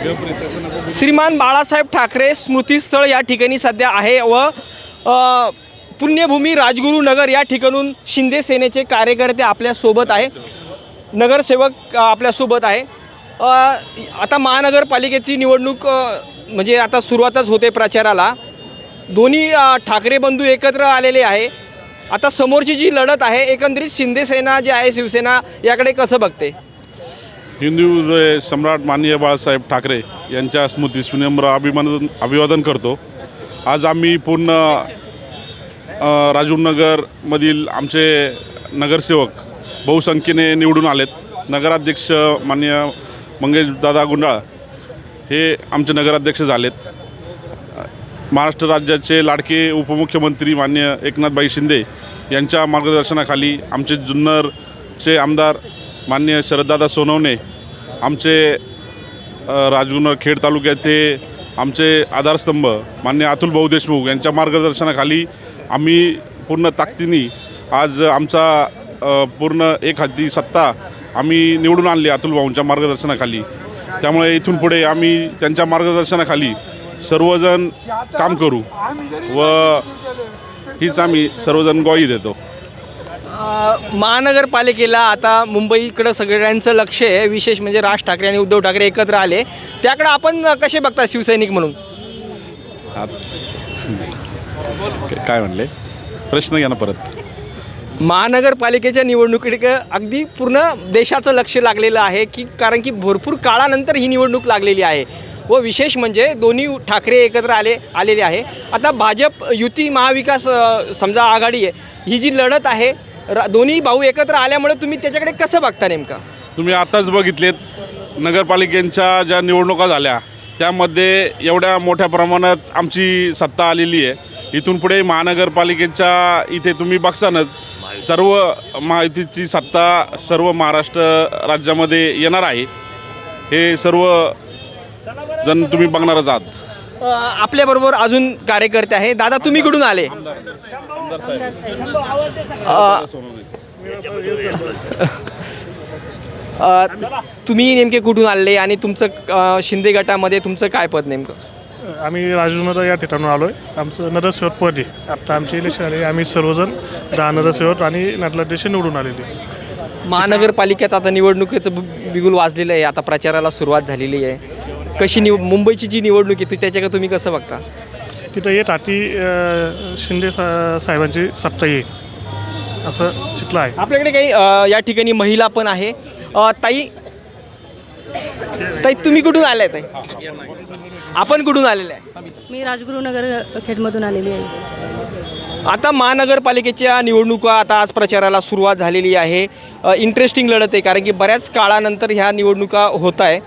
श्रीमान बाळासाहेब ठाकरे स्मृतीस्थळ या ठिकाणी सध्या आहे व पुण्यभूमी राजगुरू नगर या ठिकाणून शिंदे सेनेचे कार्यकर्ते आपल्यासोबत आहे. नगरसेवक आपल्यासोबत आहे. आता महानगरपालिकेची निवडणूक म्हणजे आता सुरुवातच होते प्रचाराला. दोन्ही ठाकरे बंधू एकत्र आलेले आहे. आता समोरची जी लढत आहे एकंदरीत शिंदे सेना जी आहे शिवसेना याकडे कसं बघते? हिंदू हृदय सम्राट माननीय बाळासाहेब ठाकरे यांच्या स्मृतीस विनम्र अभिमान अभिवादन करतो. आज आम्ही पूर्ण राजीवनगरमधील आमचे नगरसेवक बहुसंख्येने निवडून आलेत. नगराध्यक्ष माननीय मंगेश दादा गुंडाळ हे आमचे नगराध्यक्ष झालेत. महाराष्ट्र राज्याचे लाडके उपमुख्यमंत्री मान्य एकनाथबाई शिंदे यांच्या मार्गदर्शनाखाली आमचे जुन्नरचे आमदार मान्य शरददादा सोनवणे आमचे अ, राजगुन्नर खेड तालुक्याचे आमचे आधारस्तंभ मान्य अतुल भाऊ देशमुख यांच्या मार्गदर्शनाखाली आम्ही पूर्ण ताकदीने आज आमचा पूर्ण एक हाती सत्ता आम्ही निवडून आणली अतुल भाऊंच्या मार्गदर्शनाखाली. त्यामुळे इथून पुढे आम्ही त्यांच्या मार्गदर्शनाखाली सर्वजण काम करू व हीच आम्ही सर्वजण ग्वाही देतो. महानगरपालिकेला आता मुंबईकडं सगळ्यांचं लक्ष आहे. विशेष म्हणजे राज ठाकरे आणि उद्धव ठाकरे एकत्र आले. त्याकडं आपण कसे बघता शिवसैनिक म्हणून? काय म्हणले? प्रश्न घ्या ना परत. महानगरपालिकेच्या निवडणुकीकडे अगदी पूर्ण देशाचं लक्ष लागलेलं आहे की कारण की भरपूर काळानंतर ही निवडणूक लागलेली आहे. व विशेष म्हणजे दोन्ही ठाकरे एकत्र आले आलेले आहे. आता भाजप युती महाविकास समजा आघाडी आहे ही जी लढत आहे रा दोन्ही भाऊ एकत्र आल्यामुळे तुम्ही त्याच्याकडे कसं बघता नेमका? तुम्ही आताच बघितलेत नगरपालिकेच्या ज्या निवडणुका झाल्या त्यामध्ये एवढ्या मोठ्या प्रमाणात आमची सत्ता आलेली आहे. इथून पुढे महानगरपालिकेच्या इथे तुम्ही बघसानच सर्व महायुतीची सत्ता सर्व महाराष्ट्र राज्यामध्ये येणार आहे. हे सर्व जण तुम्ही बघणारच आहात. आपल्याबरोबर अजून कार्यकर्ते आहे दादा तुम्ही कुठून आले? तुम्ही नेमके कुठून आले आणि तुमचं शिंदे गटामध्ये तुमचं काय पद नेमकं? आम्ही राजूनगर या ठिकाणून आलो आहे आमचं नगरसेवक पद आहे. आत्ता आमची इलेक्शन आली. आम्ही सर्वजण दहा नगरसेवक आणि नटलाध्यक्ष निवडून आलेले आहे. महानगरपालिकेचं आता निवडणुकीचं बिगुल वाजलेलं आहे. आता प्रचाराला सुरुवात झालेली आहे. कशी निव मुंबईची जी निवडणूक आहे ती त्याच्याकडे तुम्ही कसं बघता? तिथं येत अं, शिंदे सा साहेबांची सत्ता येईल असं चितलं आहे. आपल्याकडे काही अ, या ठिकाणी महिला पण आहे. अ, ताई ताई तुम्ही कुठून आलाय ताई? आपण कुठून आलेले आहे? मी राजगुरुनगर खेडमधून आलेली आहे. आता महानगरपालिकेच्या निवडणुका आता आज प्रचाराला सुरुवात झालेली आहे. इंटरेस्टिंग लढत आहे कारण की बऱ्याच काळानंतर ह्या निवडणुका होत आहे.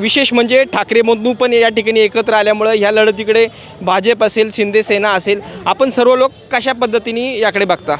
विशेष म्हणजे ठाकरे पण या ठिकाणी एकत्र आल्यामुळं ह्या लढतीकडे भाजप असेल शिंदे सेना असेल आपण सर्व लोक कशा पद्धतीने याकडे बघता?